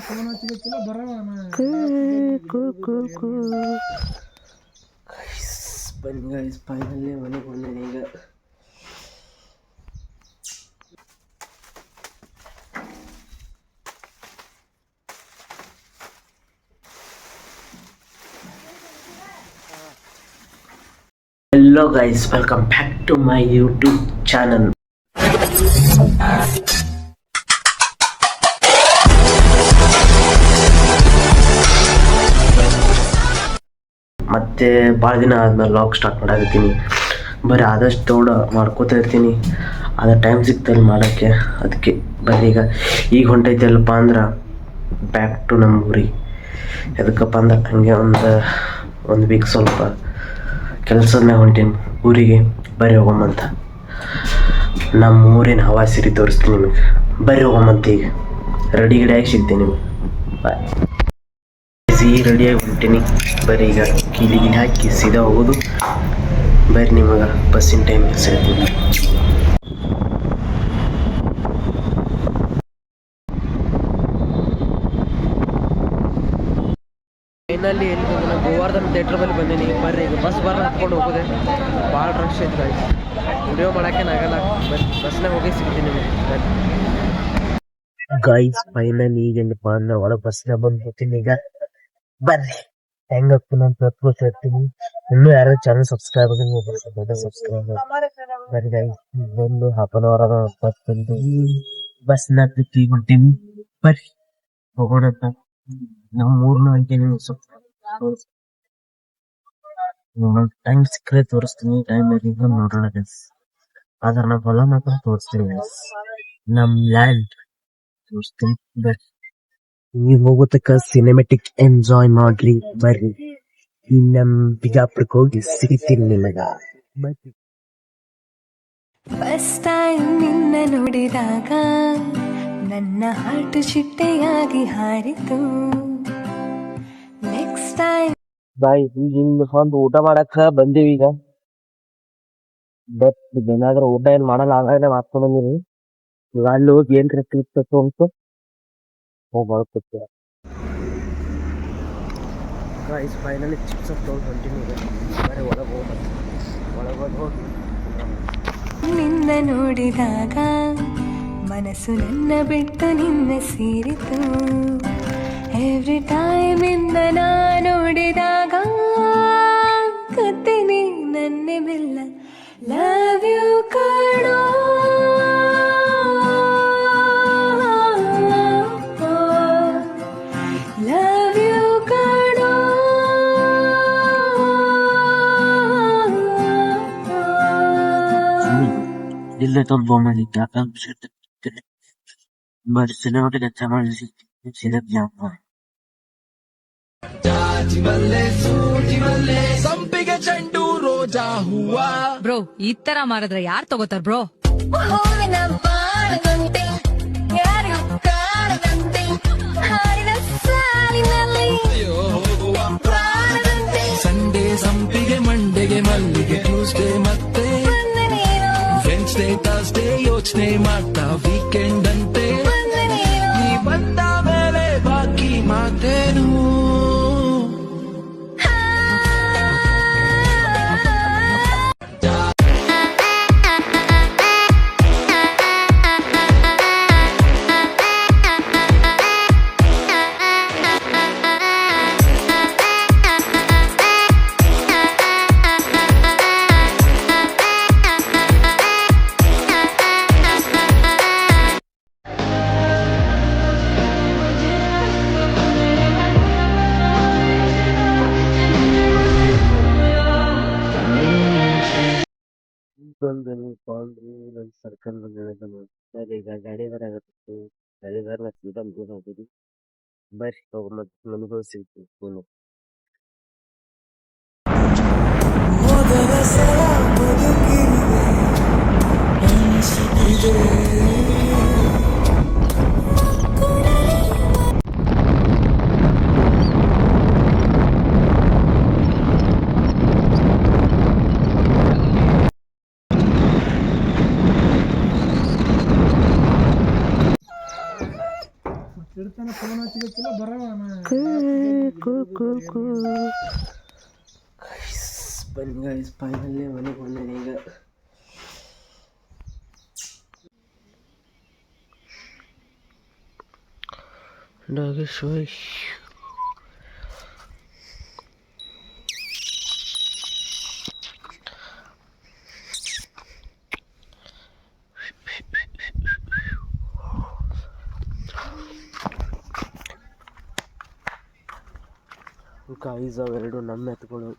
Phone ಹಚ್ಚಬೇಕಿಲ್ಲ ಬರವ ಬನ್ನಿ guys ಫೈನಲ್ಲೇ ಮನೆಗೆ ಬಂದೇನೆ ಈಗ hello guys welcome back to my YouTube channel ಮತ್ತೆ ಭಾಳ ದಿನ ಆದ್ಮೇಲೆ ಲಾಗ್ ಸ್ಟಾರ್ಟ್ ಮಾಡಾಕತ್ತೀನಿ. ಬರೀ ಆದಷ್ಟು ದೌಡ ಮಾಡ್ಕೋತಾ ಇರ್ತೀನಿ. ಅದ ಟೈಮ್ ಸಿಗ್ತಲ್ಲ ಮಾಡೋಕ್ಕೆ. ಅದಕ್ಕೆ ಬರೀ ಈಗ ಈಗ ಹೊಂಟೈತಲ್ಲಪ್ಪ ಅಂದ್ರೆ ಬ್ಯಾಕ್ ಟು ನಮ್ಮ ಊರಿಗೆ ಎದಕ್ಕಪ್ಪ ಅಂದ್ರೆ ಹಂಗೆ ಒಂದು ಒಂದು ವೀಕ್ ಸ್ವಲ್ಪ ಮ್ಯಾಗ ಹೊಂಟೀನಿ ಊರಿಗೆ ಬರೀ ಹೋಗಮ್ಮಂತ. ನಮ್ಮ ಊರಿನ ಹವಾ ಸಿರಿ ತೋರಿಸ್ತೀನಿ ನಿಮಗೆ. ಬರೀ ಹೋಗಮ್ಮಂತ ಈಗ. ರೆಡಿ ಸಿಗ್ತೀನಿ ನಿಮಗೆ. ಬಾಯ್ ಸಿಹಿ ರೆಡಿಯಾಗಿ ಹೊಂಟೀನಿ. ಬರೀ ಈಗ ಕೀಲಿ ಗಿಲಿ ಹಾಕಿ ಸೀದಾ ಹೋಗೋದು. ಬರ್ರಿ ನಿಮಗೆ ಬಸ್ಸಿನ ಟೈಮ್ ಸಿಗ್ತೀನಿ ಫೈನಲ್ಲಿ ಎಲ್ಲಿ ಹೋಗೋಣ ಗೋವಾರ್ಧನ್ ಥಿಯೇಟ್ರ್ ಬಳಿ ಬಂದೀನಿ. ಬರ್ರಿ ಈಗ ಬಸ್ ಬರ ಹತ್ಕೊಂಡು ಹೋಗೋದೆ. ಭಾಳ ರಶ್ ಐತೆ ಗಾಯ್ಸ್ ವಿಡಿಯೋ ಮಾಡೋಕ್ಕೇನಾಗಲ್ಲ ಬಸ್ ಬಸ್ನಾಗ ಹೋಗಿ ಸಿಗ್ತೀನಿ ನಿಮಗೆ. ಗೈಸ್ ಫೈನಲ್ ಈಗ ಏನಪ್ಪ ಅಂದ್ರೆ ಒಳಗೆ ಬಸ್ನಾಗ ಬಂದು ಹೋಗ್ತೀನಿ ಈಗ. ಬರ್ರಿ ಹೆಂಗ ಅಂತ ಇರ್ತೀನಿ. ಇನ್ನೂ ಯಾರು ಚಾನಲ್ ಸಬ್ಸ್ಕ್ರೈಬ್ ಸಬ್ಸ್ಕ್ರೈಬ್ ಬರ್ರಿ ಗೈಸ್ ಒಂದು ಹಾಫ್ ಅನ್ ಅವರ್ ಅದ ಬಸ್ ಬಂದು ಬಸ್ನಾಗ ಹೊಂಟೀವಿ ಬರ್ರಿ ಹೋಗೋಣ ಅಂತ. ನಮ್ಮ ಊರ್ನ ಅಂತೀನಿ ಟೈಮ್ ಸಿಕ್ಕರೆ ತೋರಿಸ್ತೀನಿ ಟೈಮ್ ಇರಲಿಲ್ಲ ನೋಡೋಣ ಗೈಸ್ ಆದ್ರೆ ನಮ್ಮ ಹೊಲ ಮಾತ್ರ ತೋರಿಸ್ತೀನಿ ಗೈಸ್ ನಮ್ ಲ್ಯಾಂಡ್ ತೋರಿಸ್ತೀನಿ ಬರ್ರಿ ನೀವು ಹೋಗೋತಕ್ಕ ಸಿನಿಮೆಟಿಕ್ ಎಂಜಾಯ್ ಮಾಡ್ರಿ ಬರ್ರಿ. ನಮ್ ಬಿಜಾಪುರಕ್ಕೆ ಹೋಗಿ ಸಿಗ್ತೀನಿ ನಿಮಗ ಬಸ್ ಫಸ್ಟ್ ಟೈಮ್ ನಿನ್ನ ನೋಡಿದಾಗ ನನ್ನ ಹಾರ್ಟ್ ಚಿಟ್ಟೆಯಾಗಿ ಹಾರಿತು. ನೆಕ್ಸ್ಟ್ ಟೈಮ್ ಬಾಯ್ ಈಗ ಹಿಂಗ್ ಒಂದು ಊಟ ಮಾಡಕ್ಕ ಬಂದೀವಿ ಈಗ. ಬಟ್ ಏನಾದ್ರೂ ಊಟ ಏನ್ ಮಾಡಲ್ಲ ಆಗಲೇ ಮಾಡ್ಕೊಂಡು ಈಗ ಅಲ್ಲಿ ಹೋಗಿ ಏನ್ ಇರ್ತತ್ತು ಅಂತ. ಹೋಗಿ ಮಾಡ್ಕೊತೀವಿ ಗೈಸ್ ಫೈನಲಿ ಚಿಪ್ಸ್ ತೊಗೊಂಡು ಹೊಂಟೀನಿ ಈಗ ಬರೀ ಒಳಗೆ ಹೋಗಿ ಒಳಗೆ ಹೋಗಿ ನಿನ್ನ ನೋಡಿದಾಗ ಮನಸ್ಸು ನನ್ನ ಬಿಟ್ಟು ನಿನ್ನ ಸೇರಿತು. ಎವ್ರಿ ಟೈಮ್ ಇಂದ ನಾ ನೋಡಿದಾಗ ಕತ್ತೀನಿ ನನ್ನೆ ಬೆಲ್ಲ ಲವ್ ಯು ಕಾಣೋ ಇಲ್ಲ ತಂದು ಮಾಡಿದ್ದ ಬಟ್ ಸಿನಿಮಾಟಿಕ್ ಹೆಚ್ಚ ಮಾಡಿ ಸಿಲಕ್ ಜಾಪ ಸಂಪಿಗೆ ಚೆಂಡು ರೋಜಾ ಹೂವ ಬ್ರೋ ಈ ತರ ಮಾರಿದ್ರೆ ಯಾರ್ ತಗೋತಾರ ಬ್ರೋ ಹೂವಿನ ಬಾಣದಂತೆ ಕಾಲ್ರಿ ನನ್ನ ಸರ್ಕಲ್ ಸರ್, ಈಗ ಗಾಡಿ ಬೇರೆ ಆಗತ್ತೆ. ಗಾಡಿ ಬೇರೆ ಸೀದಾ ಮುಗಿದು ಹೋಗಿದ್ವಿ ಬರ್ರಿ ಹೋಗಿ ಮತ್ತೆ ನನಗೂ ಸಿಗ್ತೀವಿ ನೀನು ಇಡ್ತಾನೆ ಬನ್ನಿ ಗೈಸ್ ಫೈನಲ್ಲೇ ಮನೆಗೆ ಬಂದಿನಿ ಈಗ ನಾಗೇಶ್ವರಿ ಗಾಯ್ಸ್ ಅವೆರಡು ನಮ್ಮ ಎತ್ಗಳು.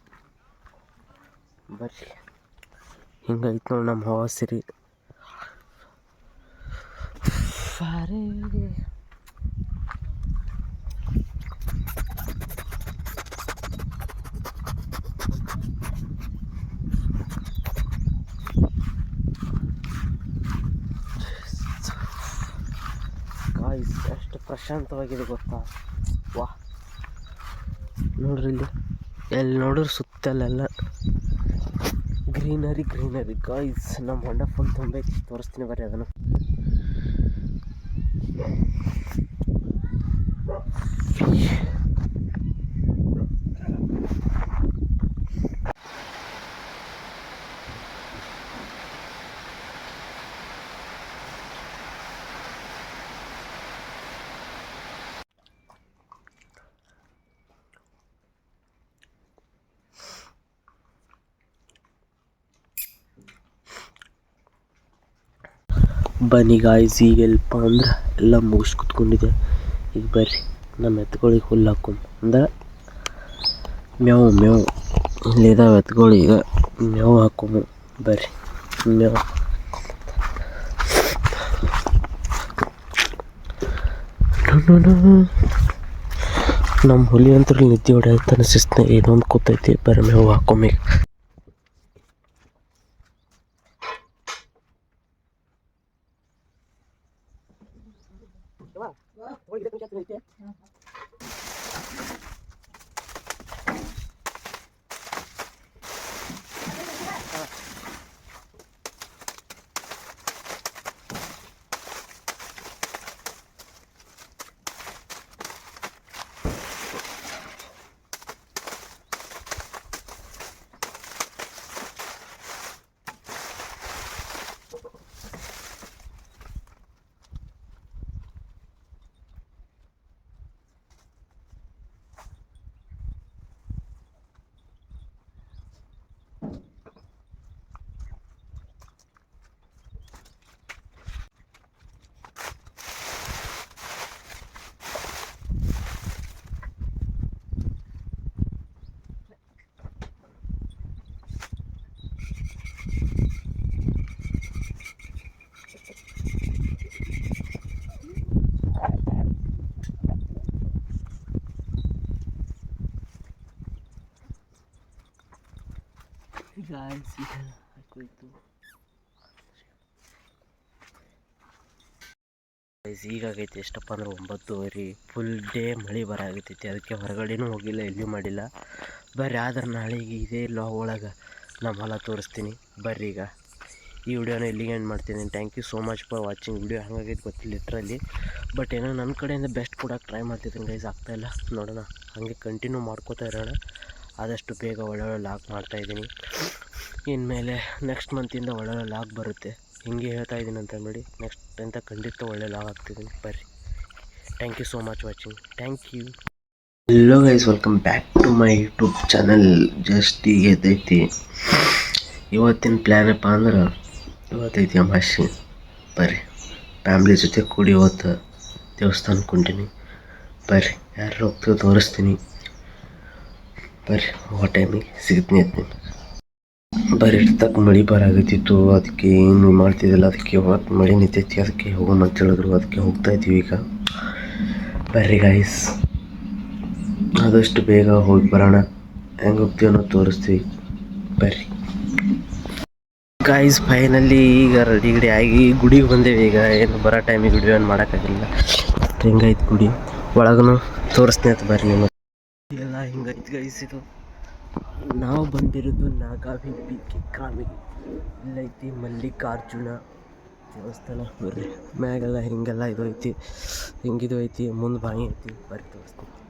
ಬರ್ರಿ ಹಿಂಗೈತೆ ನೋಡಿ ನಮ್ಮ ಹವಾಸಿರಿ. ಗಾಯ್ಸ್ ಎಷ್ಟು ಪ್ರಶಾಂತವಾಗಿದೆ ಗೊತ್ತಾ? ವಾ ನೋಡ್ರಿ ಇಲ್ಲಿ. ಎಲ್ಲಿ ನೋಡ್ರಿ ಸುತ್ತಲೆಲ್ಲ ಗ್ರೀನರಿ ಗ್ರೀನರಿ. ಗಾಯ್ಸ್ ನಮ್ಮ ಹೊಂಡ ಫುಲ್ ತುಂಬೈತಿ ತೋರಿಸ್ತೀನಿ ಬರ್ರಿ ಅದನ್ನು. ಬನ್ನಿ ಗಾಯ್ಸ್ ಈಗ ಎಲ್ಪ ಅಂದ್ರೆ ಎಲ್ಲ ಮುಗಿಸ್ ಕುತ್ಕೊಂಡಿದೆ. ಈಗ ಬರ್ರಿ ನಮ್ಮ ಎತ್ತುಗಳಿಗೆ ಹುಲ್ಲು ಹಾಕೊಂಡು ಅಂದ್ರೆ ಮೇವು ಮೇವು ಇಲ್ಲಿದಾವೆ ಎತ್ತುಗಳು ಈಗ ಮೇವು ಹಾಕೊಂಬ ಬರ್ರಿ. ಮೇವು ನಮ್ಮ ಹುಲಿ ಅಂತೂ ನಿದ್ದೆ ಹೊಡೆಯುತ್ತೆ ಅನಿಸ್ತದೆ ಇದೊಂದು ಕೂತೈತಿ ಬರ್ರಿ ಮೇವು 嗯 ಗಾಯ್ಸ್ ಹಾಕೋಯ್ತು ಗೈಸ್ ಈಗಾಗೈತಿ ಎಷ್ಟಪ್ಪ ಅಂದ್ರೆ ಒಂಬತ್ತುವರೆ ಫುಲ್ ಡೇ ಮಳೆ ಬರಾಗತ್ತೈತಿ ಅದಕ್ಕೆ ಹೊರಗಡೆನೂ ಹೋಗಿಲ್ಲ ಎಲ್ಲಿಯೂ ಮಾಡಿಲ್ಲ. ಬರ್ರಿ, ಆದ್ರೆ ನಾಳೆಗೆ ಇದೇ ಲಾಗ್ ಒಳಗೆ ನಮ್ಮ ಹೊಲ ತೋರಿಸ್ತೀನಿ. ಬರ್ರಿ ಈಗ. ಈ ವಿಡಿಯೋನ ಇಲ್ಲಿಗೆ ಎಂಡ್ ಮಾಡ್ತೀನಿ. Thank you so much for watching video ಹಂಗಾಗೈತೆ ಗೊತ್ತಿಲ್ಲ ಲಿಟ್ರಲ್ಲಿ ಬಟ್ ಏನೋ ನನ್ನ ಕಡೆಯಿಂದ ಬೆಸ್ಟ್ ಕೊಡೋಕೆ ಟ್ರೈ ಮಾಡ್ತಿದ್ದೀನಿ ಗೈಸ್ ಆಗ್ತಾಯಿಲ್ಲ ನೋಡೋಣ. ಹಾಗೆ ಕಂಟಿನ್ಯೂ ಮಾಡ್ಕೋತಾ ಇರೋಣ. ಆದಷ್ಟು ಬೇಗ ಒಳ್ಳೊಳ್ಳೆ ಲಾಗ್ ಮಾಡ್ತಾಯಿದ್ದೀನಿ ಇನ್ಮೇಲೆ ನೆಕ್ಸ್ಟ್ ಮಂತಿಂದ ಒಳ್ಳೊಳ್ಳೆ ಲಾಗ್ ಬರುತ್ತೆ. ಹಿಂಗೆ ಹೇಳ್ತಾ ಇದ್ದೀನಿ ಅಂತ ನೋಡಿ ನೆಕ್ಸ್ಟ್ ಅಂತ ಖಂಡಿತ ಒಳ್ಳೆ ಲಾಗ್ ಆಗ್ತಿದ್ದೀನಿ ಬರ್ರಿ. Thank you so much watching thank you hello guys welcome back to my YouTube channel just ಈಗ ಎದ್ದೈತಿ. ಇವತ್ತಿನ ಪ್ಲ್ಯಾನಪ್ಪ ಅಂದ್ರೆ, ಇವತ್ತೈತಿ ಅಮಾಶಿ ಬರ್ರಿ. ಫ್ಯಾಮ್ಲಿ ಜೊತೆ ಕೂಡಿ ಇವತ್ತು ದೇವಸ್ಥಾನಕ್ಕೆ ಹೊಂಟೀನಿ. ಬರ್ರಿ. ಯಾರು ಹೋಗ್ತೀವಿ ತೋರಿಸ್ತೀನಿ. ಬರ್ರಿ ಆ ಟೈಮಿಗೆ ಸಿಗ್ತೀನಿ ಅಂತ ಬರೀ ತಕ್ಕ ಮಳೆ ಬರಾಗತ್ತಿತ್ತು ಅದಕ್ಕೆ ಏನು ಮಾಡ್ತಿದ್ದಿಲ್ಲ, ಅದಕ್ಕೆ ಮಳೆ ನಿಂತೈತಿ, ಅದಕ್ಕೆ ಹೋಗೋಣ ಅಂತ ಹೇಳಿದ್ರು, ಅದಕ್ಕೆ ಹೋಗ್ತಾ ಇದ್ದೀವಿ ಈಗ. ಬರ್ರಿ ಗಾಯ್ಸ್ ಆದಷ್ಟು ಬೇಗ ಹೋಗಿ ಬರೋಣ. ಹೆಂಗೆ ಹೋಗ್ತೀವಿ ಅನ್ನೋದು ತೋರಿಸ್ತೀವಿ. ಬರ್ರಿ. ಗಾಯ್ಸ್ ಫೈನಲ್ಲಿ ಈಗ ರೆಡಿ ಗಿಡಿ ಆಗಿ ಗುಡಿಗೆ ಬಂದೇವಿ ಈಗ. ಏನು ಬರೋ ಟೈಮಿಗೆ ವಿಡಿಯೋ ಏನು ಮಾಡೋಕ್ಕಾಗಿಲ್ಲ ಹೆಂಗೈತೆ ಗುಡಿ? ಒಳಗೂ ತೋರಿಸ್ತೀನಿ ಅಂತ ಬರ್ರಿ ನಿಮಗೆ. ಎಲ್ಲ ಹಿಂಗೈತೆ ಗೈಸ್ ಇದು. ನಾವು ಬಂದಿರೋದು ನಾಗಾವಿ ಬಿ ಕೆ ಕಾಮಿಗೆ ಇಲ್ಲೈತಿ ಮಲ್ಲಿಕಾರ್ಜುನ ದೇವಸ್ಥಾನ. ಬರ್ರಿ. ಮ್ಯಾಗೆಲ್ಲ ಹಿಂಗೆಲ್ಲ ಇದು ಐತಿ, ಹಿಂಗಿದು ಐತಿ, ಮುಂದೆ ಬಾಯಿ ಐತಿ, ಬರ್ರಿ ತೋರಿಸ್ತೀನಿ.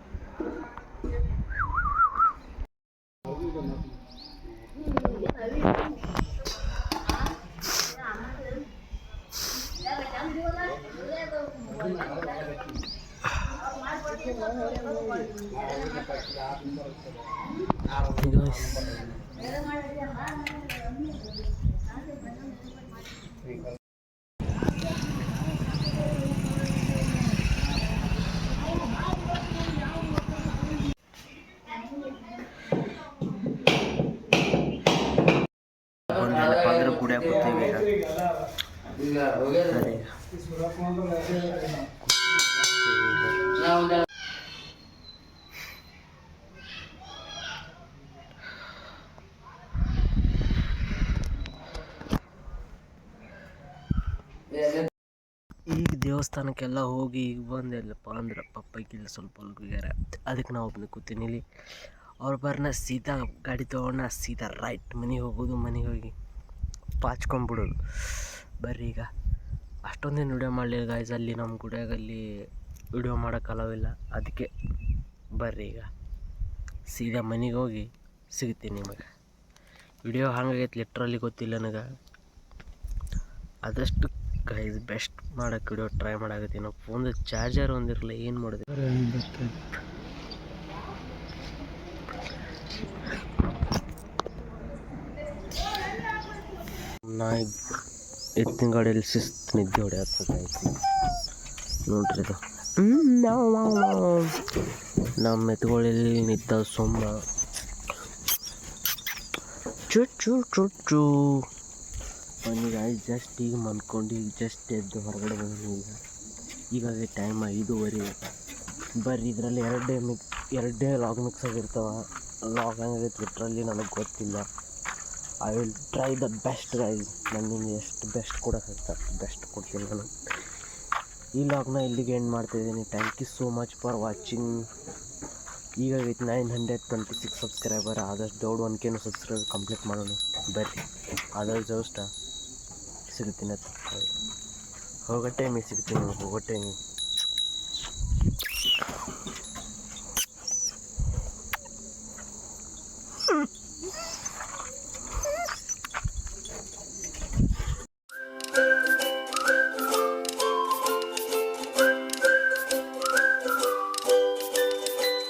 Guys. ಒಂದು ನೆನಪು ಅಂದ್ರೆ ಕುಡಿಯಾಕ ಕೂತೀವಿ ಈಗ ಸರಿ. ಈಗ ದೇವಸ್ಥಾನಕ್ಕೆಲ್ಲ ಹೋಗಿ ಈಗ ಬಂದೆಲ್ಲಪ್ಪ ಅಂದ್ರೆ ಇಲ್ಲಿ ಸ್ವಲ್ಪ ಹೋಗ್ಯಾರ ಅದಕ್ಕೆ ನಾವು ಒಬ್ಬನೇ ಕೂತೀನಿ ಅವ್ರು ಬರ್ನ ಸೀದಾ ಗಾಡಿ ತೊಗೊಂಡ ಸೀದಾ ರೈಟ್ ಮನೆಗೆ ಹೋಗೋದು, ಮನೆಗೆ ಹೋಗಿ ಪಾಚ್ಕೊಂಬಿಡೋದು ಬರ್ರಿ ಈಗ. ಅಷ್ಟೊಂದೇನು ವಿಡಿಯೋ ಮಾಡಲಿಲ್ಲ ಗಾಯ್ಸ್ ಅಲ್ಲಿ ನಮ್ಮ ಗುಡಿಯಾಗಲ್ಲಿ ವಿಡಿಯೋ ಮಾಡೋಕ್ಕೆ ಅಲವಿಲ್ಲ ಅದಕ್ಕೆ ಬರ್ರಿ ಈಗ. ಸೀದಾ ಮನೆಗೆ ಹೋಗಿ ಸಿಗ್ತೀನಿ ನಿಮಗೆ. ವಿಡಿಯೋ ಹಂಗಾಗೈತೆ ಲೆಟ್ರಲ್ಲಿ ಗೊತ್ತಿಲ್ಲ ನನಗೆ. ಆದಷ್ಟು ಗೈಸ್ ಬೆಸ್ಟ್ ಮಾಡೋಕೆ ವಿಡಿಯೋ ಟ್ರೈ ಮಾಡಾಕತ್ತೀವಿ ನಾವು ಫೋನ್ದು ಚಾರ್ಜರ್ ಒಂದಿರಲ್ಲ ಏನು ಮಾಡಿದೆ? ನಾ ಎತ್ತಿನ ಗಾಡಿಯಲ್ಲಿ ಶಿಸ್ತು ನಿದ್ದೆ ಹೊಡೆಯತ್ತೈತಿ ನೋಡ್ರಿ ಇದು. ನಮ್ಮ ಎತ್ತುಗಳಲ್ಲಿ ನಿದ್ದ ಸೊಮ್ಮ ಚುಚ್ಚು ಚುಚ್ಚು ಅವನಿಗೆ ಜಸ್ಟ್ ಈಗ ಮಲ್ಕೊಂಡು ಈಗ ಜಸ್ಟ್ ಎದ್ದು ಹೊರಗಡೆ ಬಂದು ಈಗ. ಈಗಾಗಲೇ ಟೈಮ್ ಐದೂವರೆ ಬರ್ರಿ, ಇದರಲ್ಲಿ ಎರಡೇ ಮಿಕ್ ಎರಡೇ ಲಾಗ್ ಮಿಕ್ಸ್ ಆಗಿರ್ತಾವೆ ಲಾಗ್ ಹಂಗಾಗೈತೆ ಲಿಟ್ರಲ್ಲಿ ನನಗೆ ಗೊತ್ತಿಲ್ಲ. I will try the best guys ನಾನು ನಿಮ್ಗೆ ಎಷ್ಟು ಬೆಸ್ಟ್ ಕೊಡೋಕ್ಕಾಗ್ತ ಬೆಸ್ಟ್ ಕೊಡ್ತೀನಿ ನಾನು. ಈ ಲಾಗ್ನ ಇಲ್ಲಿಗೆ ಎಂಡ್ ಮಾಡ್ತಾಯಿದ್ದೀನಿ thank you so much for watching ಈಗ with nine hundred twenty six subscriber ಆದಷ್ಟು ದೌಡ್ ಒನ್ ಕೆನು ಸಬ್ಸ್ಕ್ರೈಬರ್ ಕಂಪ್ಲೀಟ್ ಮಾಡೋಣ. ಬರ್ರಿ. ಆದಷ್ಟು ಜಸ್ಟ್. ಸಿಗ್ತೀನಿ ಅಂತ ಹೋಗೋ ಟೈಮಿಗೆ ಸಿಗ್ತೀನಿ ಹೋಗೋ ಟೈಮಿಗೆ